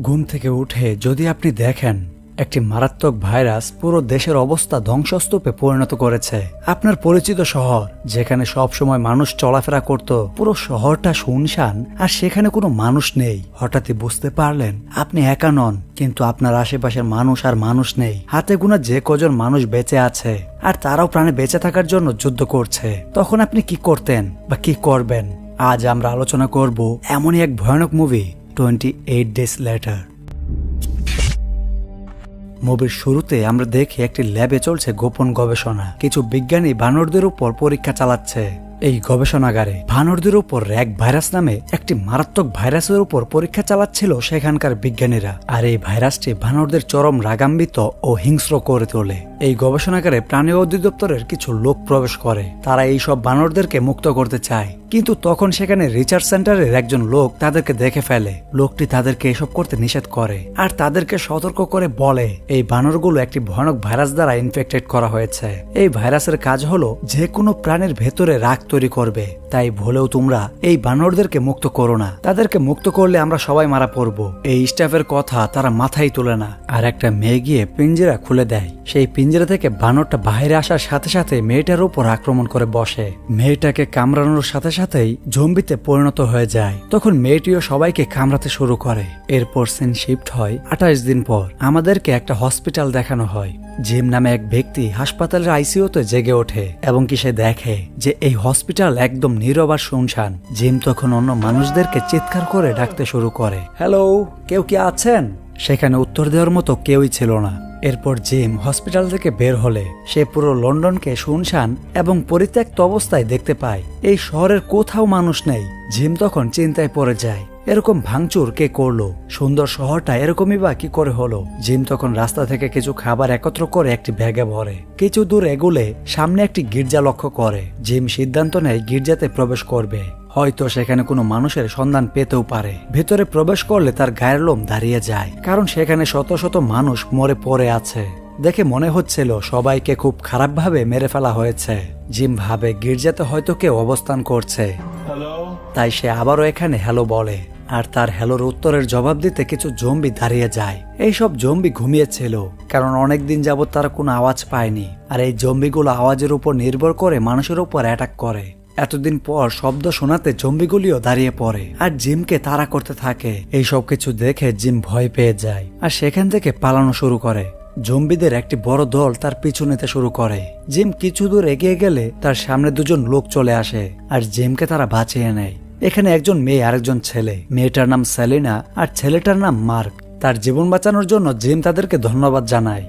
ঘুম থেকে উঠে যদি আপনি দেখেন একটি মারাত্মক ভাইরাস পুরো দেশের অবস্থা ধ্বংসস্তূপে পরিণত করেছে। আপনার পরিচিত শহর, যেখানে সব সময় মানুষ চলাফেরা করত, পুরো শহরটা শুনশান আর সেখানে কোনো মানুষ নেই। হঠাৎই বুঝতে পারলেন, আপনি একা নন, কিন্তু আপনার আশেপাশের মানুষ আর মানুষ নেই। হাতে গোনা যে কজন মানুষ বেঁচে আছে আর তারাও প্রাণে বেঁচে থাকার জন্য যুদ্ধ করছে। তখন আপনি কি করতেন বা কি করবেন? আজ আমরা আলোচনা করব এমনই এক ভয়ানক movie twenty eight days later মুভির শুরুতে আমরা দেখি একটি ল্যাবে চলছে গোপন গবেষণা। কিছু বিজ্ঞানী বানরদের উপর পরীক্ষা চালাচ্ছে। এই গবেষণাগারে বানরদের উপর র্যাক ভাইরাস নামে একটি মারাত্মক ভাইরাসের উপর পরীক্ষা চালাচ্ছিল সেখানকার বিজ্ঞানীরা। আর এই ভাইরাসটি বানরদের চরম রাগাম্বিত ও হিংস্র করে তোলে। এই গবেষণাগারে প্রাণী অধিদপ্তরের কিছু লোক প্রবেশ করে। তারা এই সব বানরদেরকে মুক্ত করতে চায়। কিন্তু তখন সেখানে রিসার্চ সেন্টারের একজন লোক তাদেরকে দেখে ফেলে। লোকটি তাদেরকে এসব করতে নিষেধ করে আর তাদেরকে সতর্ক করে বলে, এই বানরগুলো একটি ভয়ানক ভাইরাস দ্বারা ইনফেক্টেড করা হয়েছে। এই ভাইরাসের কাজ হলো যে কোনো প্রাণীর ভেতরে রাগ তৈরি করবে। তাই ভুলেও তোমরা এই বানরদেরকে মুক্ত করো না। তাদেরকে মুক্ত করলে আমরা সবাই মারা পড়ব। এই স্টাফের কথা তারা মাথায় তোলে না। আর একটা মেয়ে গিয়ে পিঞ্জিরা খুলে দেয়। সেই পিঞ্জরা থেকে বানরটা বাইরে আসার সাথে সাথে মেয়েটার উপর আক্রমণ করে বসে। মেয়েটাকে কামড়ানোর সাথে সাথেই জম্বিতে পরিণত হয়ে যায়। তখন মেয়েটিও সবাইকে কামড়াতে শুরু করে। এরপর সিন শিফট হয় আঠাশ দিন পর। আমাদেরকে একটা হসপিটাল দেখানো হয়। জিম নামে এক ব্যক্তি হাসপাতালের আইসিইউতে জেগে ওঠে এবং কি সে দেখে যে এই হসপিটাল একদম নীরব আর শুনশান। জিম তখন অন্য মানুষদেরকে চিৎকার করে ডাকতে শুরু করে। হ্যালো কেউ কি আছেন? সেখানে উত্তর দেওয়ার মতো কেউই ছিল না। এরপর জিম হসপিটাল থেকে বের হলে সে পুরো লন্ডনকে শুনশান এবং পরিত্যক্ত অবস্থায় দেখতে পায়। এই শহরের কোথাও মানুষ নেই। জিম তখন চিন্তায় পড়ে যায়। এরকম ভাঙচুর কে করল? সুন্দর শহরটা এরকমই বা কি করে হলো? জিম তখন রাস্তা থেকে কিছু খাবার একত্র করে একটি ব্যাগে ভরে। কিছু দূর এগুলে সামনে একটি গির্জা লক্ষ্য করে। জিম সিদ্ধান্ত নেয় গির্জাতে প্রবেশ করবে। হয়তো সেখানে কোনো মানুষের সন্ধান পেতেও পারে। ভেতরে প্রবেশ করলে তার গায়ের লোম দাঁড়িয়ে যায় কারণ সেখানে শত শত মানুষ মরে পড়ে আছে। দেখে মনে হচ্ছিল সবাইকে খুব খারাপভাবে মেরে ফেলা হয়েছে। জিম ভাবে গির্জাতে হয়তো কেউ অবস্থান করছে। তাই সে আবারও এখানে হ্যালো বলে আর তার হ্যালোর উত্তরের জবাব দিতে কিছু জম্বি দাঁড়িয়ে যায়। এই সব জম্বি ঘুমিয়েছিল কারণ অনেক দিন যাবৎ তারা কোনো আওয়াজ পায়নি আর এই জম্বিগুলো আওয়াজের উপর নির্ভর করে মানুষের উপর অ্যাটাক করে। এতদিন পর শব্দ শোনাতে জম্বিগুলিও দাঁড়িয়ে পড়ে। আর জিমকে তাড়া করতে থাকে। এই সব কিছু দেখে জিম ভয় পেয়ে যায়। আর সেখান থেকে পালানো শুরু করে। জম্বিদের একটি বড় দল তার পিছু নিতে শুরু করে। জিম কিছু দূর এগিয়ে গেলে তার সামনে দুজন লোক চলে আসে। আর জিমকে তারা বাঁচিয়ে নেয়। এখানে একজন মেয়ে, আরেকজন ছেলে। মেয়েটার নাম সেলিনা, আর ছেলেটার নাম মার্ক। তার জীবন বাঁচানোর জন্য জিম তাদেরকে ধন্যবাদ জানায়।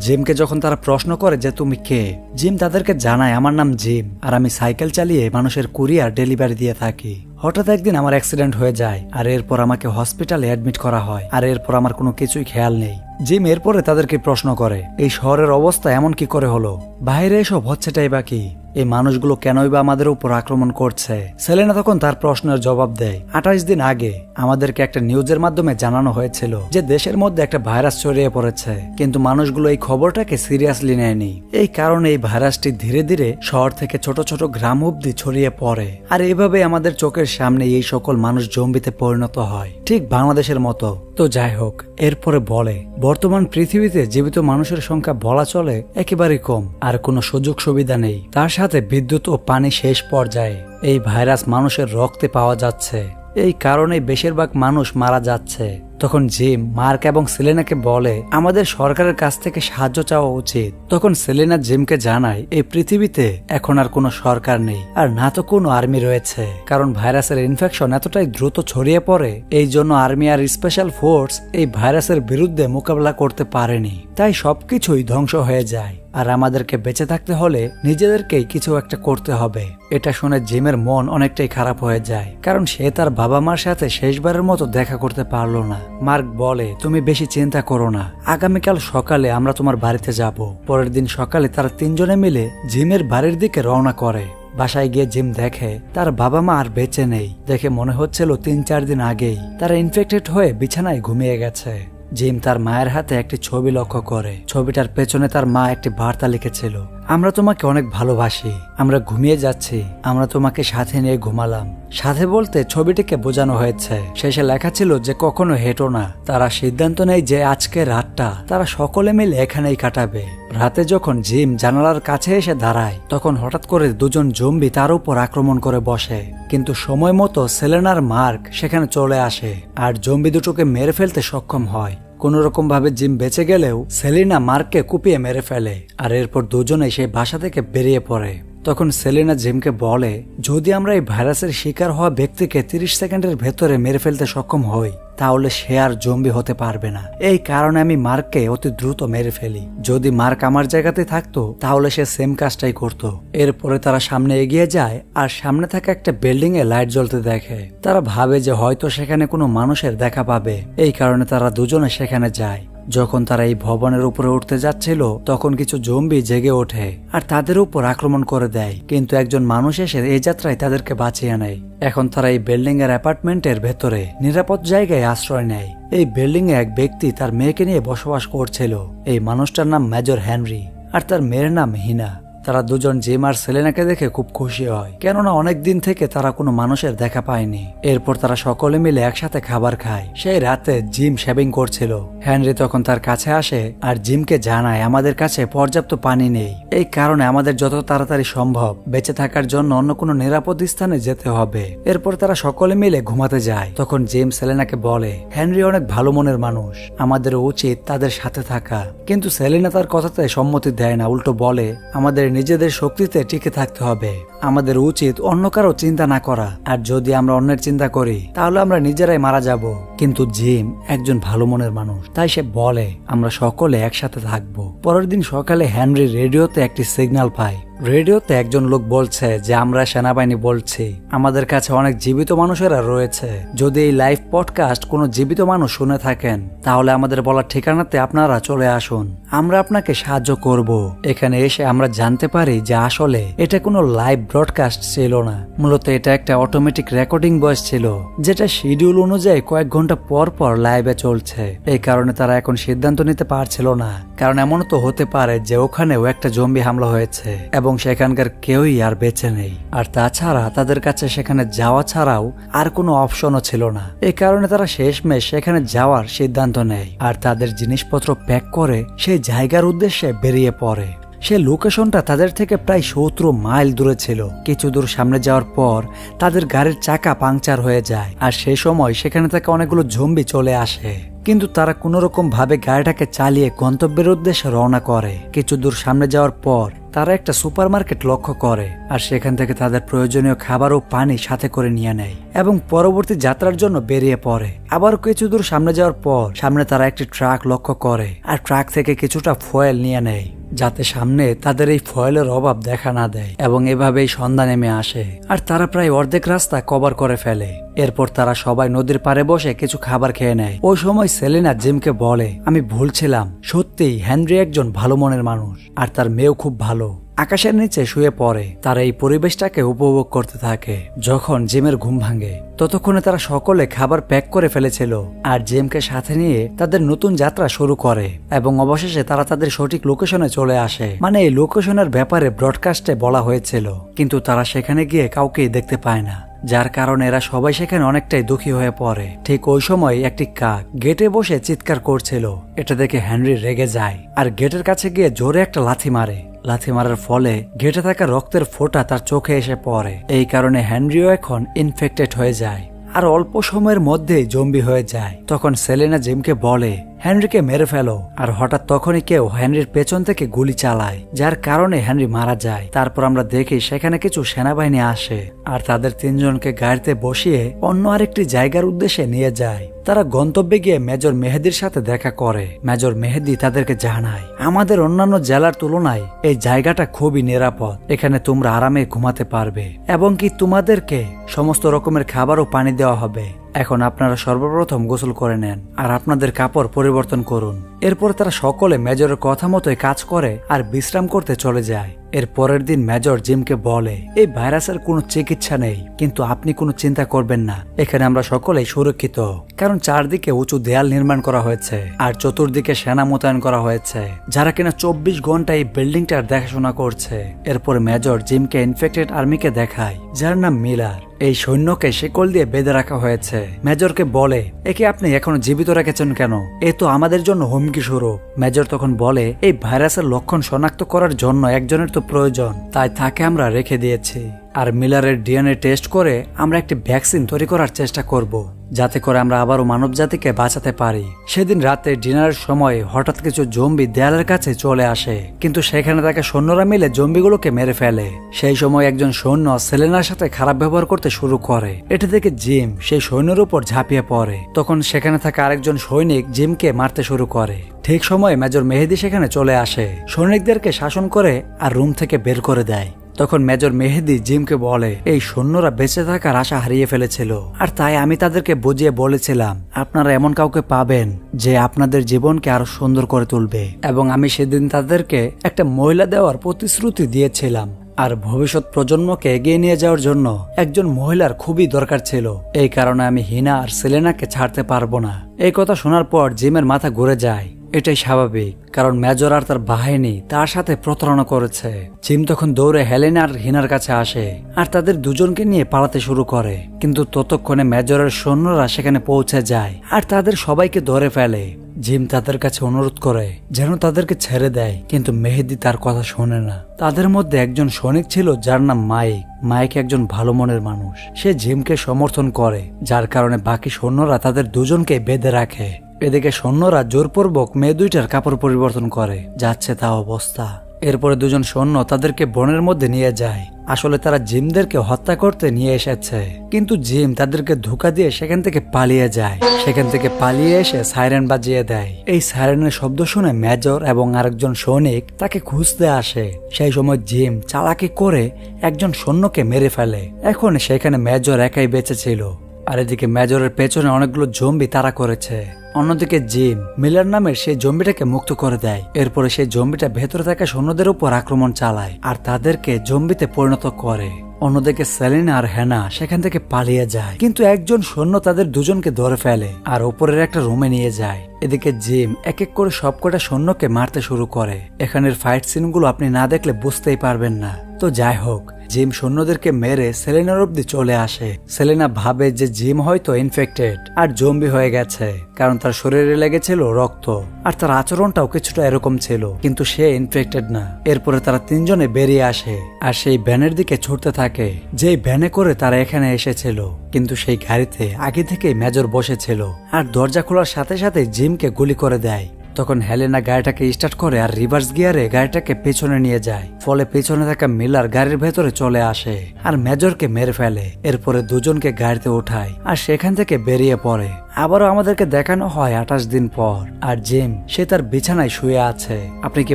জিমকে যখন তারা প্রশ্ন করে যে তুমি কে, জিম তাদেরকে জানায়, আমার নাম জিম, আর আমি সাইকেল চালিয়ে মানুষের কুরিয়ার ডেলিভারি দিয়ে থাকি। হঠাৎ একদিন আমার অ্যাক্সিডেন্ট হয়ে যায়, আর এরপর আমাকে হসপিটালে অ্যাডমিট করা হয়, আর এরপর আমার কোনো কিছুই খেয়াল নেই। জিম এরপরে তাদেরকে প্রশ্ন করে, এই শহরের অবস্থা এমন কি করে হলো? বাইরে এসব হচ্ছেটাই বা কি? এই মানুষগুলো কেনই বা আমাদের উপর আক্রমণ করছে? সেলেনা তখন তার প্রশ্নের জবাব দেয়। আঠাশ দিন আগে আমাদেরকে একটা নিউজের মাধ্যমে জানানো হয়েছিল যে দেশের মধ্যে একটা ভাইরাস ছড়িয়ে পড়েছে, কিন্তু মানুষগুলো এই খবরটাকে সিরিয়াসলি নেয়নি। এই কারণে এই ভাইরাসটি ধীরে ধীরে শহর থেকে ছোট ছোট গ্রাম অব্দি ছড়িয়ে পড়ে। আর এভাবে আমাদের চোখের সামনে এই সকল মানুষ জম্বিতে পরিণত হয়। ঠিক বাংলাদেশের মতো। তো যাই হোক, এরপরে বলে, বর্তমান পৃথিবীতে জীবিত মানুষের সংখ্যা বলা চলে একেবারে কম, আর কোনো সুযোগ সুবিধা নেই। তার সাথে বিদ্যুৎ ও পানি শেষ পর্যায়ে এই ভাইরাস মানুষের রক্তে পাওয়া যাচ্ছে। এই কারণে বেশিরভাগ মানুষ মারা যাচ্ছে। তখন জিম মার্ক এবং সেলেনাকে বলে, আমাদের সরকারের কাছ থেকে সাহায্য চাওয়া উচিত। তখন সেলেনা জিমকে জানায়, এই পৃথিবীতে এখন আর কোনো সরকার নেই, আর না তো কোনো আর্মি রয়েছে। কারণ ভাইরাসের ইনফেকশন এতটাই দ্রুত ছড়িয়ে পড়ে, এই জন্য আর্মি আর স্পেশাল ফোর্স এই ভাইরাসের বিরুদ্ধে মোকাবেলা করতে পারেনি। তাই সবকিছুই ধ্বংস হয়ে যায়। আর আমাদেরকে বেঁচে থাকতে হলে নিজেদেরকেই কিছু একটা করতে হবে। এটা শুনে জিমের মন অনেকটাই খারাপ হয়ে যায়, কারণ সে তার বাবা মার সাথে শেষবারের মতো দেখা করতে পারল না। মার্ক বলে, তুমি বেশি চিন্তা করো না। আগামীকাল সকালে আমরা তোমার বাড়িতে যাব। পরের দিন সকালে তারা তিনজনে মিলে জিমের বাড়ির দিকে রওনা করে। বাসায় গিয়ে জিম দেখে, তার বাবা মা আর বেঁচে নেই। দেখে মনে হচ্ছিল তিন চার দিন আগেই তারা ইনফেক্টেড হয়ে বিছানায় ঘুমিয়ে গেছে। জিম তার মায়ের হাতে একটি ছবি লক্ষ্য করে। ছবিটার পেছনে তার মা একটি বার্তা লিখেছিল আমরা তোমাকে অনেক ভালোবাসি, আমরা ঘুমিয়ে যাচ্ছি, আমরা তোমাকে সাথে নিয়ে ঘুমালাম। সাথে বলতে ছবিটিকে বোঝানো হয়েছে। শেষে লেখা ছিল যে কখনো হেঁটো না। তারা সিদ্ধান্ত নেয় যে আজকে রাতটা তারা সকলে মিলে এখানেই কাটাবে। রাতে যখন জিম জানালার কাছে এসে দাঁড়ায়, তখন হঠাৎ করে দুজন জম্বি তার উপর আক্রমণ করে বসে। কিন্তু সময় মতো সেলেনার মার্ক সেখানে চলে আসে, আর জম্বি দুটোকে মেরে ফেলতে সক্ষম হয়। কোন রকম ভাবে জিম বেঁচে গেলেও সেলিনা মার্ককে কুপিয়ে মেরে ফেলে, আর এরপর দুজনে সেই বাসা থেকে বেরিয়ে পড়ে। তখন সেলিনা জিমকে বলে, যদি আমরা এই ভাইরাসের শিকার হওয়া ব্যক্তিকে তিরিশ সেকেন্ডের ভেতরে মেরে ফেলতে সক্ষম হই তাহলে সে আর জম্বি হতে পারবে না। এই কারণে আমি মার্ককে অতি দ্রুত মেরে ফেলি। যদি মার্ক আমার জায়গাতে থাকতো, তাহলে সে সেম কাজটাই করত। এরপরে তারা সামনে এগিয়ে যায় আর সামনে থাকা একটা বিল্ডিং এ লাইট জ্বলতে দেখে। তারা ভাবে যে হয়তো সেখানে কোনো মানুষের দেখা পাবে। এই কারণে তারা দুজনে সেখানে যায়। যখন তারা এই ভবনের উপরে উঠতে যাচ্ছিল, তখন কিছু জম্বি জেগে ওঠে আর তাদের উপর আক্রমণ করে দেয়। কিন্তু একজন মানুষ এসে এই যাত্রায় তাদেরকে বাঁচিয়ে নেয়। এখন তারা এই বিল্ডিং এর অ্যাপার্টমেন্টের ভেতরে নিরাপদ জায়গায় আশ্রয় নেয়। এই বিল্ডিং এ এক ব্যক্তি তার মেয়েকে নিয়ে বসবাস করছিল। এই মানুষটার নাম মেজর হেনরি, আর তার মেয়ের নাম হিনা। তারা দুজন জিম আর সেলেনাকে দেখে খুব খুশি হয়। কেননা অনেক দিন থেকে তারা কোনো মানুষের দেখা পায়নি। এরপর তারা সকলে মিলে একসাথে খাবার খায়। সেই রাতে জিম শেভিং করছিল। হেনরি তখন তার কাছে আসে আর জিমকে জানায়, আমাদের কাছে পর্যাপ্ত পানি নেই। এই কারণে আমাদের যত তাড়াতাড়ি সম্ভব বেঁচে থাকার জন্য অন্য কোনো নিরাপদ স্থানে যেতে হবে। এরপর তারা সকলে মিলে ঘুমাতে যায়। তখন জিম সেলেনাকে বলে, হেনরি অনেক ভালো মনের মানুষ। আমাদের উচিত তাদের সাথে থাকা। কিন্তু সেলেনা তার কথাতে সম্মতি দেয় না, উল্টো বলে, আমাদের নিজেদের শক্তিতে টিকে থাকতে হবে। আমাদের উচিত অন্য কারও চিন্তা না করা। আর যদি আমরা অন্যের চিন্তা করি, তাহলে আমরা নিজেরাই মারা যাব। কিন্তু জিম একজন ভালো মনের মানুষ। তাই সে বলে, আমরা সকলে একসাথে থাকব। পরের দিন সকালে হেনরি রেডিওতে একটি সিগন্যাল পায় রেডিওতে একজন লোক বলছে যে, আমরা সেনাবাহিনী বলছি। আমাদের কাছে অনেক জীবিত মানুষেরা রয়েছে। যদি এই লাইভ পডকাস্ট কোনো জীবিত মানুষ শুনে থাকেন, তাহলে আমাদের বলার ঠিকানাতে আপনারা চলে আসুন। আমরা আপনাকে সাহায্য করব। এখানে এসে আমরা জানতে পারি যে, আসলে এটা কোনো লাইভ ব্রডকাস্ট ছিল না। মূলত এটা একটা অটোমেটিক রেকর্ডিং বয়স ছিল, যেটা শিডিউল অনুযায়ী কয়েক ঘণ্টা পর পর লাইভে চলছে। এই কারণে তারা এখন সিদ্ধান্ত নিতে পারছিল না। কারণ এমন তো হতে পারে যে ওখানেও একটা জম্বি হামলা হয়েছে এবং সেখানকার কেউই আর বেঁচে নেই। আর তাছাড়া তাদের কাছে সেখানে যাওয়া ছাড়াও আর কোনো অপশনও ছিল না। এই কারণে তারা শেষমেশ সেখানে যাওয়ার সিদ্ধান্ত নেয়। আর তাদের জিনিসপত্র প্যাক করে সেই জায়গার উদ্দেশ্যে বেরিয়ে পড়ে। সে লোকেশনটা তাদের থেকে প্রায় সত্তর মাইল দূরে ছিল। কিছু দূর সামনে যাওয়ার পর তাদের গাড়ির চাকা পাংচার হয়ে যায় আর সে সময় সেখানে থেকে অনেকগুলো জম্বি চলে আসে। কিন্তু তারা কোনো রকম ভাবে গাড়িটাকে চালিয়ে গন্তব্যের উদ্দেশ্যে রওনা করে। কিছু দূর সামনে যাওয়ার পর তারা একটা সুপার মার্কেট লক্ষ্য করে আর সেখান থেকে তাদের প্রয়োজনীয় খাবার ও পানি সাথে করে নিয়ে নেয় এবং পরবর্তী যাত্রার জন্য বেরিয়ে পড়ে। আবার কিছু দূর সামনে যাওয়ার পর সামনে তারা একটি ট্রাক লক্ষ্য করে আর ট্রাক থেকে কিছুটা ফয়েল নিয়ে নেয়। যাতে সামনে তাদের এই ফয়েলের অভাব দেখা না দেয় এবং এভাবেই সন্ধ্যা নেমে আসে। আর তারা প্রায় অর্ধেক রাস্তা কভার করে ফেলে। এরপর তারা সবাই নদীর পারে বসে কিছু খাবার খেয়ে নেয়। ওই সময় সেলিনা জিমকে বলে, আমি ভুলছিলাম সত্যিই, হেনরি একজন ভালো মনের মানুষ, আর তার মেয়েও খুব ভালো। আকাশের নিচে শুয়ে পড়ে, তারা এই পরিবেশটাকে উপভোগ করতে থাকে। যখন জিমের ঘুম ভাঙে, ততক্ষণে তারা সকলে খাবার প্যাক করে ফেলেছিল আর জিমকে সাথে নিয়ে তাদের নতুন যাত্রা শুরু করে এবং অবশেষে তারা তাদের সঠিক লোকেশনে চলে আসে। মানে এই লোকেশনের ব্যাপারে ব্রডকাস্টে বলা হয়েছিল, কিন্তু তারা সেখানে গিয়ে কাউকেই দেখতে পায় না, যার কারণে এরা সবাই সেখানে অনেকটাই দুঃখী হয়ে পড়ে। ঠিক ওই সময় একটি কাক গেটে বসে চিৎকার করছিল। এটা দেখে হেনরি রেগে যায় আর গেটের কাছে গিয়ে জোরে একটা লাথি মারে। লাথি মারার ফলে ঘেটে থাকা রক্তের ফোঁটা তার চোখে এসে পড়ে। এই কারণে হেনরিও এখন ইনফেক্টেড হয়ে যায়। আর অল্প সময়ের মধ্যেই জম্বি হয়ে যায়। তখন সেলেনা জিমকে বলে হেনরিকে মেরে ফেলো। আর হঠাৎ তখনই কেউ হেনরির পেছন থেকে গুলি চালায়, যার কারণে হেনরি মারা যায়। তারপর আমরা দেখি সেখানে কিছু সেনাবাহিনী আসে, আর তাদের তিনজনকে গাড়িতে বসিয়ে অন্য আরেকটি জায়গার উদ্দেশ্যে নিয়ে যায়। তারা গন্তব্যে গিয়ে মেজর মেহেদির সাথে দেখা করে। মেজর মেহেদি তাদেরকে জানায়, আমাদের অন্যান্য জেলার তুলনায় এই জায়গাটা খুবই নিরাপদ। এখানে তোমরা আরামে ঘুমাতে পারবে। এবং কি তোমাদেরকে সমস্ত রকমের খাবার ও পানি দেওয়া হবে। এখন আপনারা সর্বপ্রথম গোসল করে নেন আর আপনাদের কাপড় পরিবর্তন করুন। এরপর তারা সকলে মেজরের কথা মতোই কাজ করে আর বিশ্রাম করতে চলে যায়। এর পরের দিন মেজর জিমকে বলে, এই ভাইরাসের কোনো চিকিৎসা নেই, কিন্তু আপনি কোনো চিন্তা করবেন না। এখানে আমরা সকলেই সুরক্ষিত। কারণ চারদিকে উঁচু দেয়াল নির্মাণ করা হয়েছে, আর চতুর্দিকে সেনা মোতায়েন করা হয়েছে, যারা কিনা চব্বিশ ঘণ্টা এই বিল্ডিংটার দেখাশোনা করছে। এরপর মেজর জিমকে ইনফেক্টেড আর্মিকে দেখায়, যার নাম মিলার। এই সৈন্যকে শিকল দিয়ে বেঁধে রাখা হয়েছে। মেজরকে বলে একে আপনি এখনও জীবিত রেখেছেন কেন? এ তো আমাদের জন্য হুমকি স্বরূপ। মেজর তখন বলে, এই ভাইরাসের লক্ষণ শনাক্ত করার জন্য একজনের তো প্রয়োজন। তাই তাকে আমরা রেখে দিয়েছি। আর মিলারের ডিএনএ টেস্ট করে আমরা একটি ভ্যাকসিন তৈরি করার চেষ্টা করব। যাতে করে আমরা আবারও মানব জাতিকে বাঁচাতে পারি। সেদিন রাতে ডিনারের সময় হঠাৎ কিছু জম্বি দেয়ালের কাছে চলে আসে, কিন্তু সেখানে তাকে সৈন্যরা মিলে জম্বিগুলোকে মেরে ফেলে। সেই সময় একজন সৈন্য সেলেনার সাথে খারাপ ব্যবহার করতে শুরু করে। এটা থেকে জিম সেই সৈন্যের উপর ঝাঁপিয়ে পড়ে। তখন সেখানে থাকা আরেকজন সৈনিক জিমকে মারতে শুরু করে। ঠিক সময়ে মেজর মেহেদি সেখানে চলে আসে। সৈনিকদেরকে শাসন করে আর রুম থেকে বের করে দেয়। তখন মেজর মেহেদি জিমকে বলে, এই সৈন্যরা বেঁচে থাকার আশা হারিয়ে ফেলেছিল। আর তাই আমি তাদেরকে বুঝিয়ে বলেছিলাম, আপনারা এমন কাউকে পাবেন যে আপনাদের জীবনকে আরও সুন্দর করে তুলবে। এবং আমি সেদিন তাদেরকে একটা মহিলা দেওয়ার প্রতিশ্রুতি দিয়েছিলাম। আর ভবিষ্যৎ প্রজন্মকে এগিয়ে নিয়ে যাওয়ার জন্য একজন মহিলার খুবই দরকার ছিল। এই কারণে আমি হিনা আর সেলেনাকে ছাড়তে পারব না। এই কথা শোনার পর জিমের মাথা ঘুরে যায়। এটাই স্বাভাবিক, কারণ মেজর আর তার বাহিনী তার সাথে প্রতারণা করেছে। জিম তখন দৌড়ে হেলেন আর হিনার কাছে আসে আর তাদের দুজনকে নিয়ে পালাতে শুরু করে। কিন্তু ততক্ষণে মেজরের সৈন্যরা সেখানে পৌঁছে যায় আর তাদের সবাইকে ধরে ফেলে। জিম তাদের কাছে অনুরোধ করে যেন তাদেরকে ছেড়ে দেয়, কিন্তু মেহেদি তার কথা শোনে না। তাদের মধ্যে একজন সৈনিক ছিল যার নাম মাইক। মাইক একজন ভালো মনের মানুষ। সে জিমকে সমর্থন করে, যার কারণে বাকি সৈন্যরা তাদের দুজনকে বেঁধে রাখে। এদিকে সৈন্যরা জোরপূর্বক মেয়ে দুইটার কাপড় পরিবর্তন করে। যাচ্ছে তা অবস্থা। এরপরে দুজন সৈন্য তাদেরকে বনের মধ্যে নিয়ে যায়। আসলে তারা জিমদেরকে হত্যা করতে নিয়ে এসেছে। কিন্তু জিম তাদেরকে ধোকা দিয়ে সেখান থেকে পালিয়ে যায়। সেখান থেকে পালিয়ে এসে সাইরেন বাজিয়ে দেয়। এই সাইরেনের শব্দ শুনে মেজর এবং আরেকজন সৈনিক তাকে খুঁজতে আসে। সেই সময় জিম চালাকি করে একজন সৈন্যকে মেরে ফেলে। এখন সেখানে মেজর একাই বেঁচে ছিল। আর এদিকে মেজরের পেছনে অনেকগুলো জম্বি তারা করেছে। অন্যদিকে জিম মিলার নামের সেই জম্বিটাকে মুক্ত করে দেয়। এরপরে সেই জম্বিটা ভেতরে থাকা সৈন্যদের উপর আক্রমণ চালায় আর তাদেরকে জম্বিতে পরিণত করে। অন্যদিকে সেলিনা আর হেনা সেখান থেকে পালিয়ে যায়। কিন্তু একজন সৈন্য তাদের দুজনকে ধরে ফেলে আর ওপরের একটা রুমে নিয়ে যায়। এদিকে জিম এক এক করে সবকটা সৈন্যকে মারতে শুরু করে। এখানের ফাইট সিনগুলো আপনি না দেখলে বুঝতেই পারবেন না। তো যাই হোক জিম সৈন্যদেরকে মেরে সেলেনার অব্দি চলে আসে। সেলেনা ভাবে যে জিম হয়তো ইনফেক্টেড আর জম্বি হয়ে গেছে, কারণ তার শরীরে লেগেছিল রক্ত আর তার আচরণটাও কিছুটা এরকম ছিল, কিন্তু সে ইনফেক্টেড না। এরপরে তারা তিনজনে বেরিয়ে আসে আর সেই ভ্যানের দিকে ছুটতে থাকে, যেই ভ্যানে করে তারা এখানে এসেছিল, কিন্তু সেই গাড়িতে আগে থেকে মেজর বসেছিল আর দরজা খোলার সাথে সাথে জিমকে গুলি করে দেয়। তখন হেলেনা গাড়িটাকে স্টার্ট করে আর রিভার্স গিয়ারে গাড়িটাকে পেছনে নিয়ে যায়। ফলে পেছনে থাকা মিলার গাড়ির ভেতরে চলে আসে আর মেজরকে মেরে ফেলে। এরপরে দুজনকে গাড়িতে ওঠায় আর সেখান থেকে বেরিয়ে পড়ে। আবারও আমাদেরকে দেখানো হয় আঠাশ দিন পর। আর জিম, সে তার বিছানায় শুয়ে আছে। আপনি কি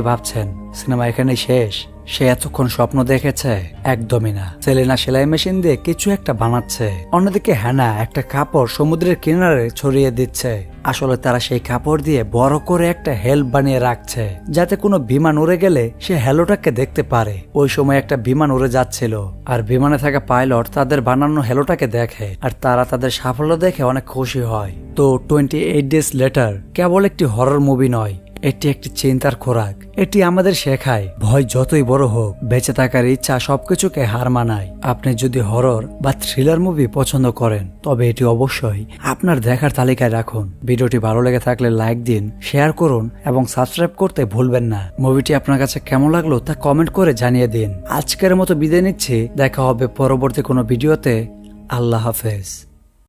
ভাবছেন? সিনেমা এখানে শেষ। সে এতক্ষণ স্বপ্ন দেখেছে? একদমই না। সেলেনা সেলাই মেশিন দিয়ে কিছু একটা বানাচ্ছে। অন্যদিকে হ্যানা একটা কাপড় সমুদ্রের কিনারে ছড়িয়ে দিচ্ছে। আসলে তারা সেই কাপড় দিয়ে বড় করে একটা হেল্প বানিয়ে রাখছে, যাতে কোনো বিমান উড়ে গেলে সে হেলোটাকে দেখতে পারে। ওই সময় একটা বিমান উড়ে যাচ্ছিল, আর বিমানে থাকা পাইলট তাদের বানানো হেলোটাকে দেখে, আর তারা তাদের সাফল্য দেখে অনেক খুশি হয়। তো টোয়েন্টি এইট ডেজ লেটার কেবল একটি হরর মুভি নয় এটি একটি চিন্তার খোরাক। এটি আমাদের শেখায়, ভয় যতই বড় হোক, বেঁচে থাকার ইচ্ছা সবকিছুকে হার মানায়। আপনি যদি হরর বা থ্রিলার মুভি পছন্দ করেন, তবে এটি অবশ্যই আপনার দেখার তালিকায় রাখুন। ভিডিওটি ভালো লেগে থাকলে লাইক দিন শেয়ার করুন এবং সাবস্ক্রাইব করতে ভুলবেন না। মুভিটি আপনার কাছে কেমন লাগল তা কমেন্ট করে জানিয়ে দিন। আজকের মতো বিদায় নিচ্ছি। দেখা হবে পরবর্তী কোনো ভিডিওতে। আল্লাহ হাফেজ।